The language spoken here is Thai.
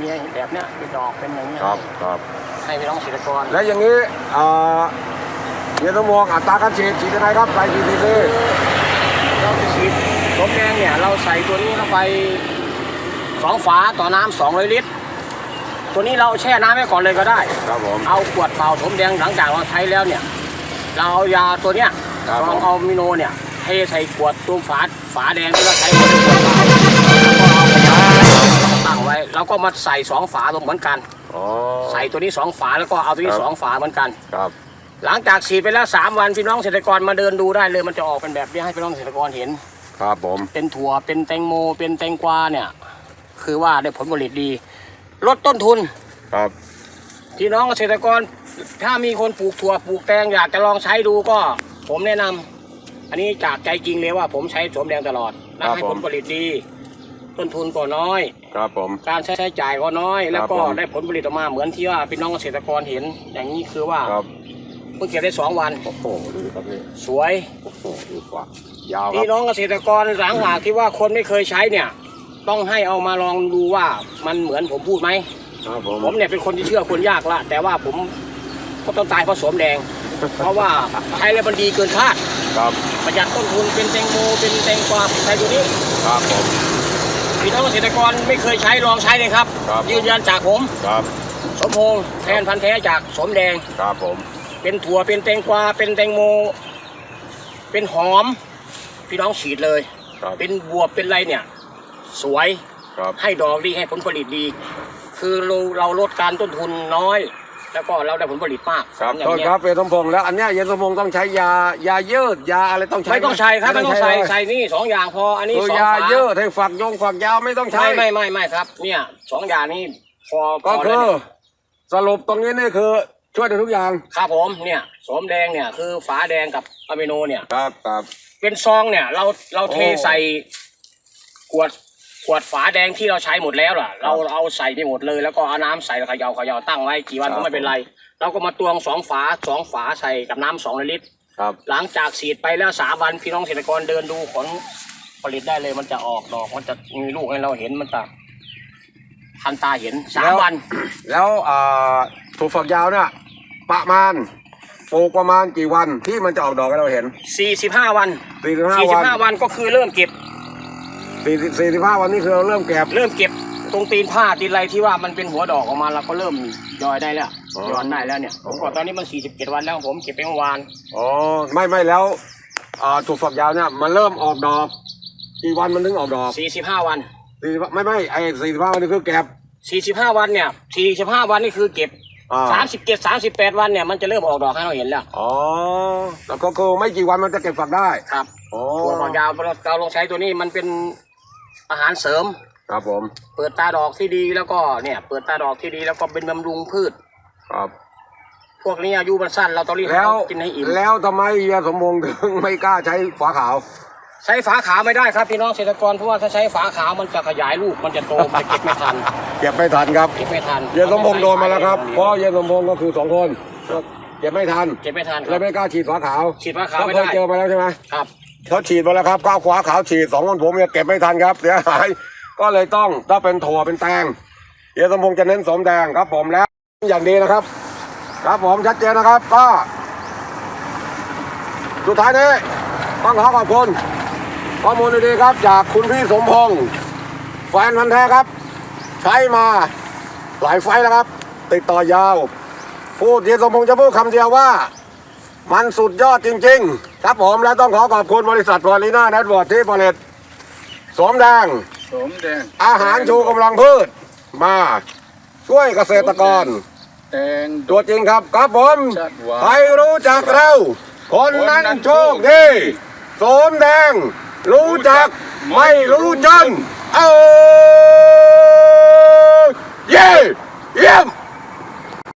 มีแบบเนี้ยเป็นดอกเป็นอย่างเงี้ยครับครับให้พี่น้องเกษตรกรและอย่างนี้เอ่อเยนสมองอัตราการฉีดฉีดยังไงครับไปทีทีซีเราจะฉีดสมแดงเนี่ยเราใส่ตัวนี้ลงไปสองฝาต่อน้ำสองร้อยลิตร ตัวนี้เราแช่น้ำไว้ก่อนเลยก็ได้ครับผมเอาขวดเปล่าสมแดงหลังจากเราใช้แล้วเนี่ย เราเอายาตัวเนี้ยครับลองผมเอามิโนเนี่ยเทใส่ขวดตัวฝาฝาแดงที่เราใช้ข วดเปล่าแล้วก็เอาไปตั้งไว้แล้วก็มาใส่สองฝาเหมือนกัน อ๋อ ใส่ตัวนี้สองฝาแล้วก็เอาตัวนี้ครับ สองฝาเหมือนกัน ครับ หลังจากฉีดไปแล้วสามวันพี่น้องเกษตรกรมาเดินดูได้เลยมันจะออกเป็นแบบนี้ให้พี่น้องเกษตรกรเห็น ครับผม เป็นถั่วเป็นแตงโม เป็นแตงกวาเนี่ย คือว่าได้ผลผลิตดี ลดต้นทุน ครับ พี่น้องเกษตรกร ถ้ามีคนปลูกถั่วปลูกแตงอยากจะลองใช้ดูก็ ผมแนะนำอันนี้จากใจจริงเลยว่าผมใช้สวมแดงตลอดและให้ผลผลิตดี ต้นทุนก็น้อย ครับผม การใช้จ่ายก็น้อย แล้วก็ผม ได้ผลผลิตออกมาเหมือนที่ว่าพี่น้องเกษตรกรเห็น อย่างนี้คือว่าครับเพิ่งเก็บได้สองวัน โอ้โหดูดิครับนี่สวย โอ้โหดูกว่ายาวครัพี่บน้องเกษตรกรหลังหากที่ว่าคนไม่เคยใช้เนี่ย ต้องให้เอามาลองดูว่ามันเหมือนผมพูดไหม ครับผมผมเนี่ยเป็นคนที่เชื่อคนยากละ แต่ว่าผมก็ต้องตายเพราะสวมแดง เพราะว่าใช้แล้วมันดีเกินคาด ครับประหยัดต้นทุนเป็นแตงโมเป็นแตงกวาใช้ตัวนี้ ครับผม พี่น้องเกษตรกรไม่เคยใช้ลองใช้เลยครับ ครับ ยืนยันจากผม ครับสมพงษ์แทนพันธุ์แท้จากสมแดง ครับผมเป็นถั่วเป็นแตงกวาเป็นแตงโม เป็นหอม พี่น้องฉีดเลย ครับเป็นบวบเป็นอะไรเนี่ย สวยครับให้ดอกดีให้ผลผลิตดี คือเราเราลดการต้นทุนน้อย แล้วก็เราได้ผลผลิตมากครับอย่างต้นเงี้ยครับเป็นสมพงษ์แล้วอันเนี้ยเย็นสมพงษ์ต้องใช้ยายายืดยาอะไรต้องใช้ไม่ต้องใช้ครับไม่ต้องใส่เลยใส่นี่สองอย่างพออันนี้คือสองยาฝายืดให้ฝักยงฝักยาวไม่ต้องใช้ ไม่ไม่ไม่ไม่ครับ เนี่ยสองอย่างนี้พอก็พคืแล้วอ เนี่ยสรุปตรงนี้นี่คือช่วยได้ทุกอย่างครับผมเนี่ยสมแดงเนี่ยคือฝาแดงกับอะมิโนเนี่ย ครับครับ เป็นซองเนี่ยเราเราเทโอ้ ใส่ขวด ขวดฝาแดงที่เราใช้หมดแล้วล่ะ เราเอาใส่ไปหมดเลย แล้วก็เอาน้ำใส่เขย่าเขย่าตั้งไว้กี่วันครัก็บไม่เป็นไร เราก็มาตวงสองฝาสองฝาใส่กับน้ำสองลิตร ครับหลังจากฉีดไปแล้วสามวันพี่น้องเกษตรกรเดินดูผลผลิตได้เลยมันจะออกดอกมันจะมีลูกให้เราเห็นมันจะทันตาเห็นสามวัน แล้วอ่าถั่วฝักยาวเนี่ยประมาณปลูกประมาณกี่วันที่มันจะออกดอกให้เราเห็นสี่สิบห้าวันสี่สิบห้าสี่สิวับนห้าวันก็คือเริ่มเก็บ สี่สิบสี่สิบห้าวันนี่คือเราเริ่มเก็บ เริ่มเก็บตรงตีนผ้าตีนอะไรที่ว่ามันเป็นหัวดอกออกมาเราก็เริ่มยอยได้แล้วอ๋อ ยอนได้แล้วเนี่ยผมก็ตอนนี้มันสี่สิบเจ็ดวันแล้วผมเก็บไปเมื่อวานอ๋อไม่ไม่แล้วอ่าถั่วฝักยาวเนี่ยมันเริ่มออกดอกกี่วันมันถึงออกดอกสี่สิบห้าวัน สี่สิบไม่ไม่ไอ้สี่สิบห้าวันนี่คือเก็บสี่สิบห้าวันเนี่ยสี่สิบห้าวันนี่คือเก็บ อ่าสามสิบเจ็ดสามสิบแปดวันเนี่ยมันจะเริ่มออกดอกให้เราเห็นแล้วอ๋อแล้วก็คือไม่กี่วันมันจะเก็บฝักได้ครับอ๋อ ตัวฝักยาวเราเราลองใช้ตัวนี้มันเป็น อาหารเสริม ครับผม เปิดตาดอกที่ดีแล้วก็เนี่ย เปิดตาดอกที่ดีแล้วก็เป็นบำรุงพืช ครับ พวกนี้อายุมันสั้นเราต้องรีบให้แล้วเขากินให้อิ่มแล้วทำไมเฮียสมพงษ์ถึงไม่กล้าใช้ฝาขาว ใช้ฝาขาวไม่ได้ครับพี่น้องเกษตรกรเพราะว่าถ้าใช้ฝาขาวมันจะขยายลูกมันจะโตมันจะเก็บไม่ทันเก็บไม่ทันครับเก็บไม่ทันเฮียสมพงษ์โดนมาแล้วครับเพราะเฮียสมพงษ์ก็คือสองคนเก็บไม่ทันเก็บไม่ทันคแล้รัวบ ไม่กล้าฉีดฝาขาวฉีดฝาขาวเขาไม่เคได้ยเจอมาแล้วใช่ไหมครับ เขาฉีดมาแล้วครับก้าวขวาขาวฉีดสองคนผมเนี่ยเก็บไม่ทันครับเสียหายก็เลยต้องถ้าเป็นถั่วเป็นแตงเฮียสมพงษ์จะเน้นสมแดงครับ ผมแล้วอย่างดีนะครับ ครับผมชัดเจนนะครับก็สุดท้ายนี้ต้องขอขอบคุณข้อมูลดีๆครับ จากคุณพี่สมพงษ์แฟนพันธ์แท้ครับ ใช้มาหลายไฟแล้วครับ ติดต่อยาว พูดเฮียสมพงษ์จะพูดคำเดียวว่า มันสุดยอดจริง ๆ ครับผมและต้องขอขอบคุณบริษัทพอลีน่าเน็ตเวิร์ที่ผลิตสมแดง สมแดงอาหารชูกำลังพืช มาช่วยเกษตรกรแดงตัวจริงครับครับผมชัดหวานใครรู้จักเรา คนนั้นโชคดีสมแดง รู้จักไม่รู้จน เออเย่เยี่ยม